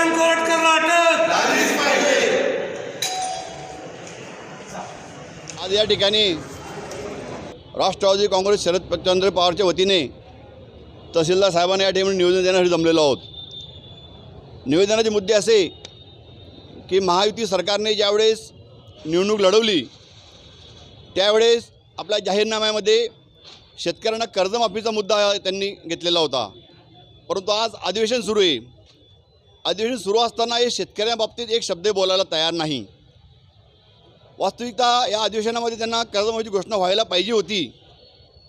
प्रशांत कोरटकरला अटक आज या ठिकाणी राष्ट्रवादी काँग्रेस शरदचंद्र पवारच्या वतीने तहसीलदार साहेबांना या ठिकाणी निवेदन देण्यासाठी जमलेलो आहोत. निवेदनाचे मुद्दे असे की महायुती सरकारने ज्यावेळेस निवडणूक लढवली त्यावेळेस आपल्या जाहीरनाम्यामध्ये शेतकऱ्यांना कर्जमाफीचा मुद्दा त्यांनी घेतलेला होता. परंतु आज अधिवेशन सुरू आहे. अधिवेशन सुरू असताना हे शेतकऱ्यांबाबतीत एक शब्द बोलायला तयार नाही. वास्तविकता या अधिवेशनामध्ये त्यांना कर्जमाफीची घोषणा व्हायला पाहिजे होती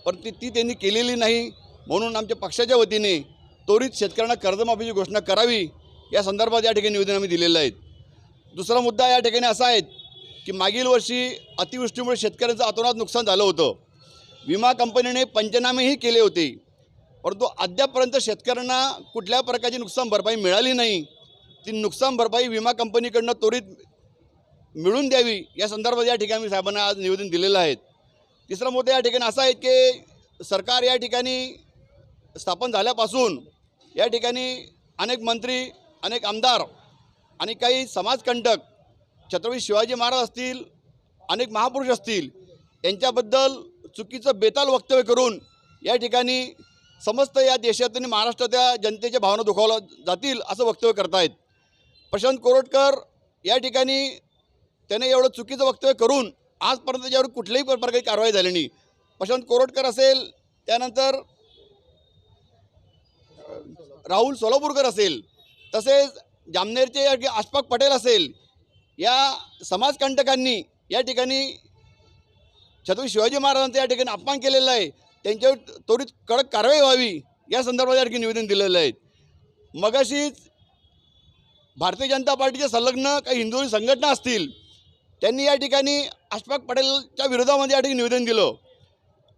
पण ती ती त्यांनी केलेली नाही. म्हणून आमच्या पक्षाच्या वतीने त्वरित शेतकऱ्यांना कर्जमाफीची घोषणा करावी या संदर्भात या ठिकाणी निवेदन आम्ही दिलेलं आहे. दुसरा मुद्दा या ठिकाणी असा आहे की मागील वर्षी अतिवृष्टीमुळे शेतकऱ्यांचं अतोनात नुकसान झालं होतं. विमा कंपनीने पंचनामेही केले होते. परंतु अद्यापर्यंत शेतकऱ्यांना कुठल्या प्रकारची नुकसान भरपाई मिळाली नाही ती नुकसान भरपाई विमा कंपनीकडनं त्वरित मिळून द्यावी या संदर्भात या ठिकाणी साहेबांना आज निवेदन दिलेलं आहे. तिसरा मुद्दा या ठिकाणी असा आहे की सरकार या ठिकाणी स्थापन झाल्यापासून या ठिकाणी अनेक मंत्री अनेक आमदार आणि काही समाजकंटक छत्रपती शिवाजी महाराज असतील अनेक महापुरुष असतील यांच्याबद्दल चुकीचं बेताल वक्तव्य करून या ठिकाणी समस्त या देशातून महाराष्ट्रातल्या जनतेच्या भावना दुखावल्या जातील असं वक्तव्य करतायत. प्रशांत कोरटकर या ठिकाणी त्याने एवढं चुकीचं वक्तव्य करून आजपर्यंत त्याच्यावर कुठल्याही प्रकारची कारवाई झाली नाही. प्रशांत कोरटकर असेल त्यानंतर राहुल सोलापूरकर असेल तसेच जामनेरचे या आशफाक पटेल असेल या समाजकंटकांनी या ठिकाणी छत्रपती शिवाजी महाराजांचा या ठिकाणी अपमान केलेला आहे. त्यांच्यावर त्वरित कडक कारवाई व्हावी या संदर्भात आणखी निवेदन दिलेलं आहे. मगाशीच भारतीय जनता पार्टीचे संलग्न काही हिंदू संघटना असतील त्यांनी या ठिकाणी अशफाक पटेलच्या विरोधामध्ये या ठिकाणी निवेदन दिलं.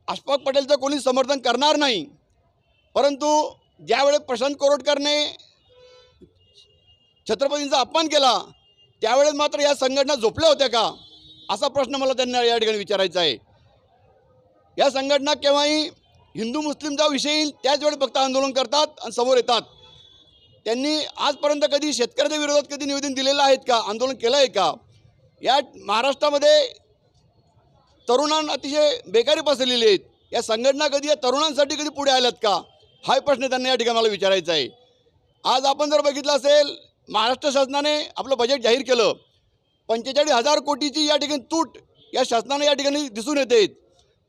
अशफाक पटेलचं कोणी समर्थन करणार नाही. परंतु ज्यावेळेस प्रशांत कोरटकरने छत्रपतींचा अपमान केला त्यावेळेस मात्र या संघटना झोपल्या होत्या का? असा प्रश्न मला त्यांना या ठिकाणी विचारायचा आहे. या संघटना केव्हाही हिंदू मुस्लिमचा विषय येईल त्याचवेळी फक्त आंदोलन करतात आणि समोर येतात. त्यांनी आजपर्यंत कधी शेतकऱ्याच्या विरोधात कधी निवेदन दिलेलं आहेत का आंदोलन केलं आहे का? या महाराष्ट्रामध्ये तरुणांना अतिशय बेकारी पसरलेली आहेत. या संघटना कधी या तरुणांसाठी कधी पुढे आल्यात का? हा प्रश्न त्यांना या ठिकाणी मला विचारायचा आहे. आज आपण जर बघितलं असेल महाराष्ट्र शासनाने आपलं बजेट जाहीर केलं. पंचेचाळीस हजार कोटीची या ठिकाणी तूट या शासनाने या ठिकाणी दिसून येते.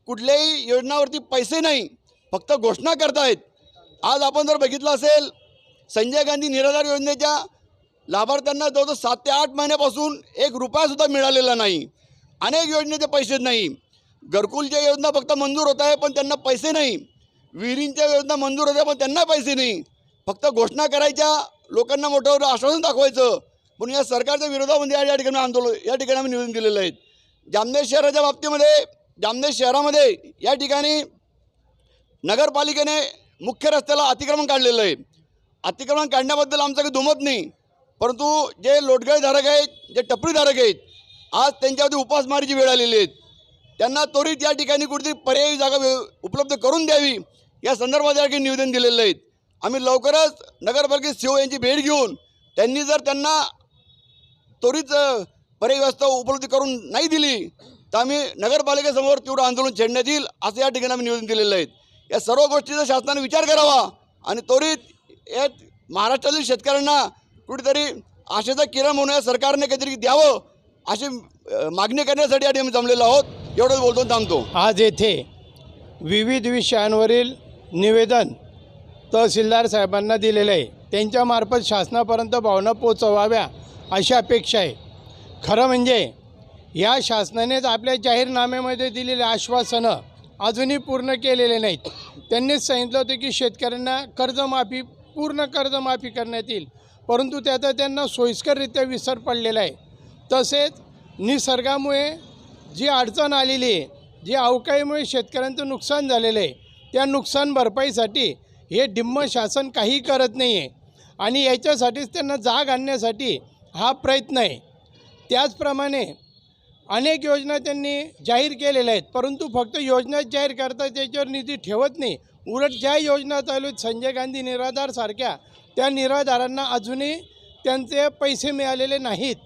कुठल्याही योजनावरती पैसे नाही फक्त घोषणा करतायत. आज आपण जर बघितलं असेल संजय गांधी निराधार योजनेच्या लाभार्थ्यांना जवळजवळ सात ते आठ महिन्यापासून एक रुपयासुद्धा मिळालेला नाही. अनेक योजनेचे पैसे नाही. घरकुलच्या योजना फक्त मंजूर होत आहे पण त्यांना पैसे नाही. विहिरींच्या योजना मंजूर होत्या पण त्यांना पैसे नाही. फक्त घोषणा करायच्या लोकांना मोठं आश्वासन दाखवायचं. पण या सरकारच्या विरोधामध्ये या- या ठिकाणी आंदोलन या ठिकाणी आम्ही निवेदन दिलेलं आहे. जामनेर शहराच्या बाबतीमध्ये जामनेर शहरामध्ये या ठिकाणी नगरपालिकेने मुख्य रस्त्याला अतिक्रमण काढलेलं आहे. अतिक्रमण काढण्याबद्दल आमचं काही दुमत नाही परंतु जे लोटगाईधारक आहेत जे टपरीधारक आहेत आज त्यांच्यावरती उपासमारीची वेळ आलेली आहेत त्यांना त्वरित या ठिकाणी कुठेतरी पर्यायी जागा उपलब्ध करून द्यावी या संदर्भात या ठिकाणी निवेदन दिलेलं आहे. आम्ही लवकरच नगरपालिकेत सीओ यांची भेट घेऊन त्यांनी जर त्यांना त्वरित पर्यायी व्यवस्था उपलब्ध करून नाही दिली तर आम्ही नगरपालिकेसमोर तीव्र आंदोलन छेडण्यात येईल असं या ठिकाणी आम्ही निवेदन दिलेलं आहे. या सर्व गोष्टीचा शासनाने विचार करावा आणि त्वरित या महाराष्ट्रातील शेतकऱ्यांना कुठेतरी आशेचा किरण म्हणून या सरकारने काहीतरी द्यावं अशी मागणी करण्यासाठी या ठिकाणी जमलेलो आहोत. एवढंच बोलतो थांबतो. आज येथे विविध विषयांवरील निवेदन तहसीलदार साहेबांना दिलेलं आहे. त्यांच्यामार्फत शासनापर्यंत भावना पोचवाव्या अशी अपेक्षा आहे. खरं म्हणजे या शासनानेच आपल्या जाहीरनाम्यामध्ये दिलेले आश्वासनं अजूनही पूर्ण केलेले नाहीत. त्यांनीच सांगितलं होतं की शेतकऱ्यांना कर्जमाफी पूर्ण कर्जमाफी करण्यात येईल. परंतु त्याचा त्यांना सोयीस्कररित्या विसर पडलेला आहे. तसेच निसर्गामुळे जी अडचण आलेली आहे जी अवकाळीमुळे शेतकऱ्यांचं नुकसान झालेलं आहे त्या नुकसान भरपाईसाठी हे डिम्म शासन काही करत नाही आहे आणि याच्यासाठीच त्यांना जाग आणण्यासाठी हा प्रयत्न आहे. त्याचप्रमाणे अनेक योजना त्यांनी जाहीर केलेल्या आहेत परंतु फक्त योजनाच जाहीर करतात त्याच्यावर निधी ठेवत नाही. उलट ज्या योजना चालू आहेत संजय गांधी निराधारसारख्या त्या निराधारांना अजूनही त्यांचे पैसे मिळालेले नाहीत.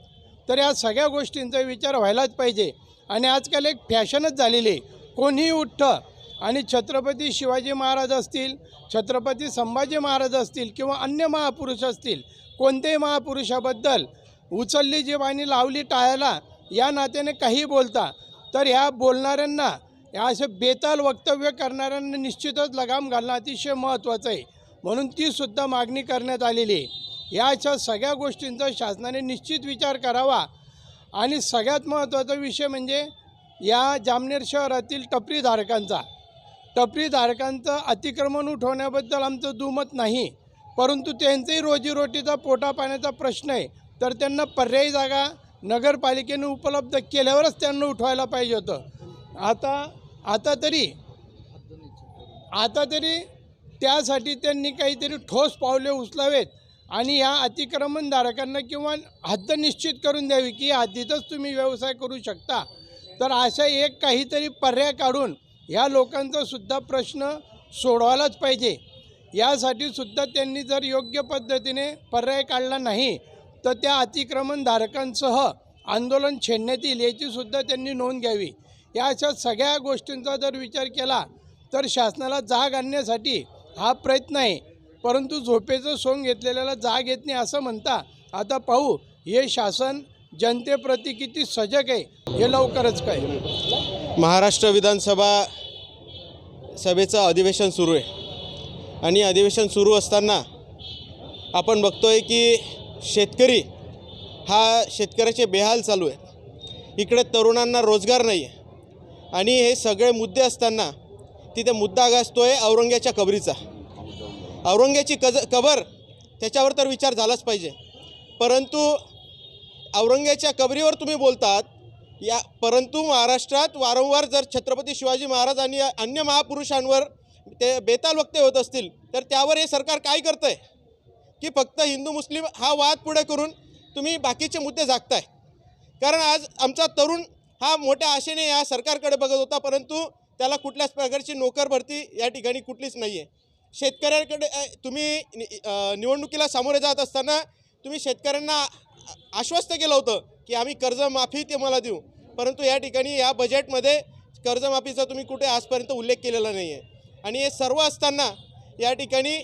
तर या सगळ्या गोष्टींचा विचार व्हायलाच पाहिजे. आणि आजकाल एक फॅशनच झालेली आहे. कोणीही उठतं आणि छत्रपती शिवाजी महाराज असतील छत्रपती संभाजी महाराज असतील किंवा अन्य महापुरुष असतील कोणत्याही महापुरुषाबद्दल उचलली जी वाणी लावली टाळायला या नात्याने काही बोलता तर ह्या बोलणाऱ्यांना या असे बेताल वक्तव्य करणाऱ्यांना निश्चितच लगाम घालणं अतिशय महत्त्वाचं आहे. म्हणून तीसुद्धा मागणी करण्यात आलेली आहे. या अशा सगळ्या गोष्टींचा शासनाने निश्चित विचार करावा. आणि सगळ्यात महत्त्वाचा विषय म्हणजे या जामनेर शहरातील टपरीधारकांचा. टपरीधारकांचं अतिक्रमण उठवण्याबद्दल आमचं दुमत नाही. परंतु त्यांचंही रोजीरोटीचा पोटापाण्याचा प्रश्न आहे. तर त्यांना पर्यायी जागा नगरपालिकेने उपलब्ध केल्यावरच त्यांना उठवायला पाहिजे होतं. आता आता तरी आता तरी त्यासाठी त्यांनी काहीतरी ठोस पावले उचलावेत आणि या अतिक्रमणधारकांना किंवा हद्द निश्चित करून द्यावी की आधीतच हद्दीतच तुम्ही व्यवसाय करू शकता. तर अशा एक काहीतरी पर्याय काढून ह्या लोकांचा सुद्धा प्रश्न सोडवायलाच पाहिजे. यासाठी सुद्धा त्यांनी जर योग्य पद्धतीने पर्याय काढला नाही तर त्या अतिक्रमणधारकांसह आंदोलन छेडण्यात येईल याचीसुद्धा त्यांनी नोंद घ्यावी. या अशा सगळ्या गोष्टींचा जर विचार केला तर शासनाला जाग आणण्यासाठी हा प्रयत्न आहे. परंतु झोपेचं सोंग घेतलेल्याला जाग येत नाही असं म्हणता आता पाहू हे शासन जनतेप्रती किती सजग आहे हे लवकरच काय महाराष्ट्र विधानसभा सभेचं अधिवेशन सुरू आहे. आणि अधिवेशन सुरू असताना आपण बघतोय की शेतकरी हा शेतकऱ्याचे बेहाल चालू आहे. इकडे तरुणांना रोजगार नाही आहे. आणि हे सगळे मुद्दे असताना तिथे मुद्दा गाजतो आहे औरंग्याच्या कबरीचा. औरंग्याची कज कबर त्याच्यावर तर विचार झालाच पाहिजे. परंतु औरंग्याच्या कबरीवर तुम्ही बोलतात या परंतु महाराष्ट्रात वारंवार जर छत्रपती शिवाजी महाराज आणि अन्य महापुरुषांवर ते बेताल वक्ते होत असतील तर त्यावर हे सरकार काय करतं आहे की फक्त हिंदू मुस्लिम हा वाद पुढे करून तुम्ही बाकीचे मुद्दे झाकताय. कारण आज आमचा तरुण हा मोठ्या आशेने या सरकारकडे बघत होता परंतु त्याला कुठल्याच प्रकारची नोकर भरती या ठिकाणी कुठलीच नाही आहे शेतकऱ्यांकडे तुम्ही नि- निवडणुकीला सामोरे जात असताना तुम्ही शेतकऱ्यांना आ- आश्वस्त केलं होतं की आम्ही कर्जमाफी ते मला देऊ. परंतु या ठिकाणी या बजेटमध्ये कर्जमाफीचा तुम्ही कुठे आजपर्यंत उल्लेख केलेला नाही आहे आणि हे सर्व असताना या ठिकाणी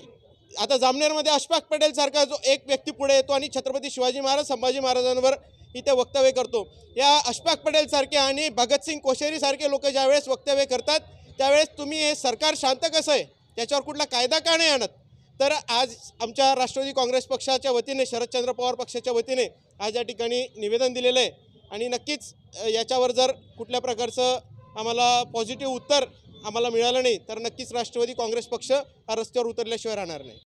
आता जामनेरमध्ये अशफाक पटेलसारखा जो एक व्यक्ती पुढे येतो आणि छत्रपती शिवाजी महाराज संभाजी महाराजांवर इथे वक्तव्य करतो. या अशफाक पटेलसारखे आणि भगतसिंग कोशेरीसारखे लोक ज्यावेळेस वक्तव्य करतात त्यावेळेस तुम्ही हे सरकार शांत कसं आहे? त्याच्यावर कुठला कायदा का नाही आणत? तर आज आमच्या राष्ट्रवादी काँग्रेस पक्षाच्या वतीने शरदचंद्र पवार पक्षाच्या वतीने आज या ठिकाणी निवेदन दिलेलं आहे. आणि नक्कीच याच्यावर जर कुठल्या प्रकारचं आम्हाला पॉझिटिव्ह उत्तर आम्हाला मिळालं नाही तर नक्कीच राष्ट्रवादी काँग्रेस पक्ष हा रस्त्यावर उतरल्याशिवाय राहणार नाही.